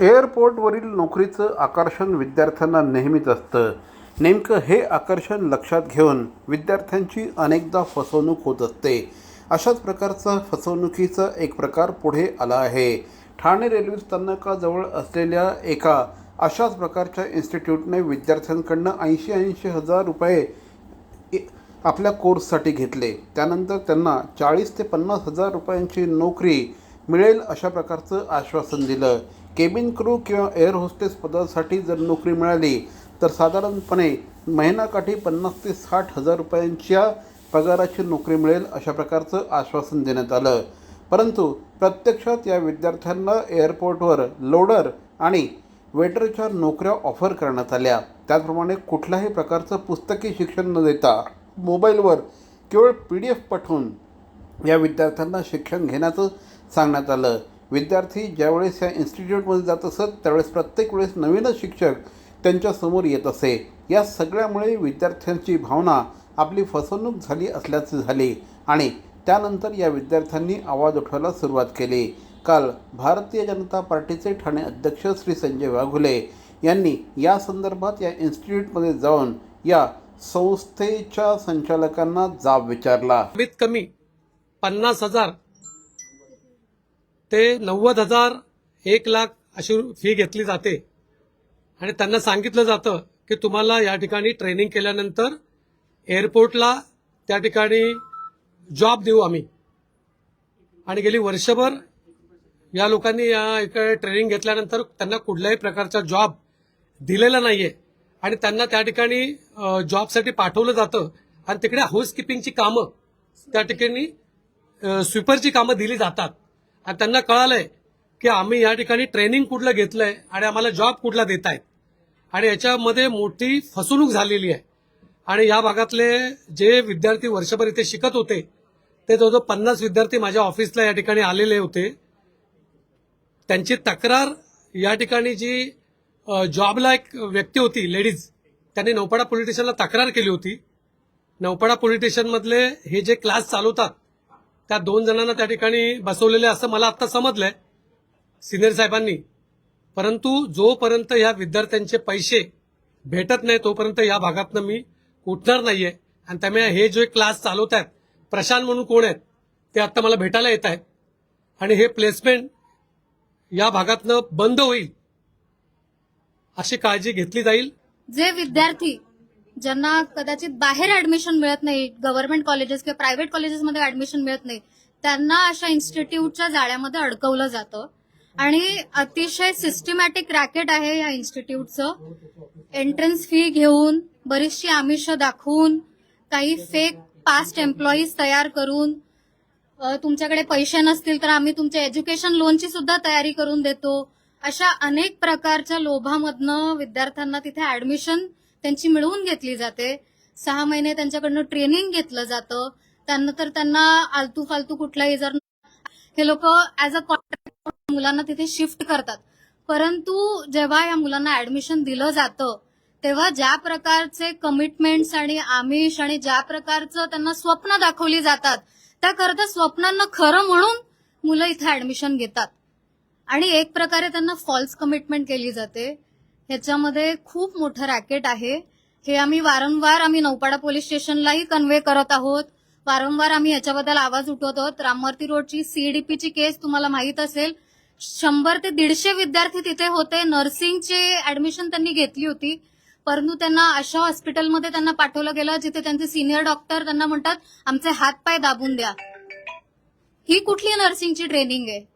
एअरपोर्टवरील नोकरीचं आकर्षण विद्यार्थ्यांना नेहमीच असतं. नेमकं हे आकर्षण लक्षात घेऊन विद्यार्थ्यांची अनेकदा फसवणूक होत असते. अशाच प्रकारचा फसवणुकीचा एक प्रकार पुढे आला आहे. ठाणे रेल्वे स्थानकाजवळ असलेल्या एका अशाच प्रकारच्या इन्स्टिट्यूटने विद्यार्थ्यांकडनं ऐंशी ऐंशी हजार रुपये आपल्या कोर्ससाठी घेतले. त्यानंतर त्यांना चाळीस ते पन्नास हजार रुपयांची नोकरी मिळेल अशा प्रकारचं आश्वासन दिलं. केबिन क्रू किंवा एअर होस्टेस पदासाठी जर नोकरी मिळाली तर साधारणपणे महिनाकाठी पन्नास ते साठ हजार रुपयांच्या पगाराची नोकरी मिळेल अशा प्रकारचं आश्वासन देण्यात आलं. परंतु प्रत्यक्षात या विद्यार्थ्यांना एअरपोर्टवर लोडर आणि वेटरच्या नोकऱ्या ऑफर करण्यात आल्या. त्याचप्रमाणे कुठल्याही प्रकारचं पुस्तकी शिक्षण न देता मोबाईलवर केवळ पी डी एफ पाठवून या विद्यार्थ्यांना शिक्षण घेण्याचं सांगण्यात आलं. विद्यार्थी ज्यावेळेस या इन्स्टिट्यूटमध्ये जात असत त्यावेळेस प्रत्येक वेळेस नवीनच शिक्षक त्यांच्यासमोर येत असे. या सगळ्यामुळे विद्यार्थ्यांची भावना आपली फसवणूक झाली असल्याचे झाली आणि त्यानंतर या विद्यार्थ्यांनी आवाज उठवायला सुरुवात केली. काल भारतीय जनता पार्टीचे ठाणे अध्यक्ष श्री संजय वाघुले यांनी या संदर्भात या इन्स्टिट्यूटमध्ये जाऊन या संस्थेच्या संचालकांना जाब विचारला. कमीत कमी पन्नास हजार ते नव्वद हजार एक लाख अशी फी घेतली जाते. आणि त्यांना सांगितलं जातं की तुम्हाला या ठिकाणी ट्रेनिंग केल्यानंतर एअरपोर्टला त्या ठिकाणी जॉब देऊ आम्ही. आणि गेली वर्षभर या लोकांनी या इकडे ट्रेनिंग घेतल्यानंतर त्यांना कुठल्याही प्रकारचा जॉब दिलेला नाहीये. आणि त्यांना त्या ठिकाणी जॉबसाठी पाठवलं जातं. आणि तिकडे हाऊसकीपिंगची कामं त्या ठिकाणी स्वीपरची कामं दिली जातात. आणि त्यांना कळालंय की आम्ही या ठिकाणी ट्रेनिंग कुठलं घेतलंय आणि आम्हाला जॉब कुठला देत आहेत आणि याच्यामध्ये मोठी फसवणूक झालेली आहे. आणि या भागातले जे विद्यार्थी वर्षभर इथे शिकत होते ते जवळजवळ पन्नास विद्यार्थी माझ्या ऑफिसला या ठिकाणी आलेले होते. त्यांची तक्रार या ठिकाणी जी जॉबला एक व्यक्ती होती लेडीज त्यांनी नौपाडा पोलीस स्टेशनला तक्रार केली होती. नौपाडा पोलीस स्टेशनमधले हे जे क्लास चालवतात त्या दोन जणांना त्या ठिकाणी बसवलेले असं मला आता समजलंय सिनियर साहेबांनी. परंतु जोपर्यंत या विद्यार्थ्यांचे पैसे भेटत नाही तोपर्यंत या भागातनं मी उठणार नाहीये. आणि त्यामुळे हे जे क्लास चालवत आहेत प्रशांत म्हणून कोण आहेत ते आता मला भेटायला येत आहेत. आणि हे प्लेसमेंट या भागातनं बंद होईल अशी काळजी घेतली जाईल. जे विद्यार्थी ज्यांना कदाचित बाहेर ऍडमिशन मिळत नाही गव्हर्नमेंट कॉलेजेस किंवा प्रायव्हेट कॉलेजेसमध्ये ऍडमिशन मिळत नाही त्यांना अशा इन्स्टिट्यूटच्या जाळ्यामध्ये अडकवलं जातं. आणि अतिशय सिस्टमॅटिक रॅकेट आहे या इन्स्टिट्यूटचं एंट्रन्स फी घेऊन बरीचशी आमिष दाखवून काही फेक पास्ट एम्प्लॉईज तयार करून तुमच्याकडे पैसे नसतील तर आम्ही तुमच्या एज्युकेशन लोनची सुद्धा तयारी करून देतो. अशा अनेक प्रकारच्या लोभामधनं विद्यार्थ्यांना तिथे ऍडमिशन त्यांची मिळवून घेतली जाते. सहा महिने त्यांच्याकडनं ट्रेनिंग घेतलं जातं. त्यांना तर त्यांना आलतू फालतू कुठलाही जर हे लोक ऍज अ कॉन्ट्रॅक्ट मुलांना तिथे शिफ्ट करतात. परंतु जेव्हा या मुलांना ऍडमिशन दिलं जातं तेव्हा ज्या प्रकारचे कमिटमेंट्स आणि आमिष आणि ज्या प्रकारचं त्यांना स्वप्न दाखवली जातात त्याकरता स्वप्नांना खरं म्हणून मुलं इथे ऍडमिशन घेतात. आणि एक प्रकारे त्यांना फॉल्स कमिटमेंट केली जाते. ह्याच्यामध्ये खूप मोठं रॅकेट आहे. हे आम्ही वारंवार आम्ही नौपाडा पोलीस स्टेशनलाही कन्व्हे करत आहोत. वारंवार आम्ही याच्याबद्दल आवाज उठवत. आहोत रामवर्ती रोडची सीडीपीची केस तुम्हाला माहीत असेल. शंभर ते दीडशे विद्यार्थी तिथे होते. नर्सिंगचे ऍडमिशन त्यांनी घेतली होती. परंतु त्यांना अशा हॉस्पिटलमध्ये त्यांना पाठवलं गेलं जिथे त्यांचे सिनियर डॉक्टर त्यांना म्हणतात आमचे हात पाय दाबून द्या. ही कुठली नर्सिंगची ट्रेनिंग आहे?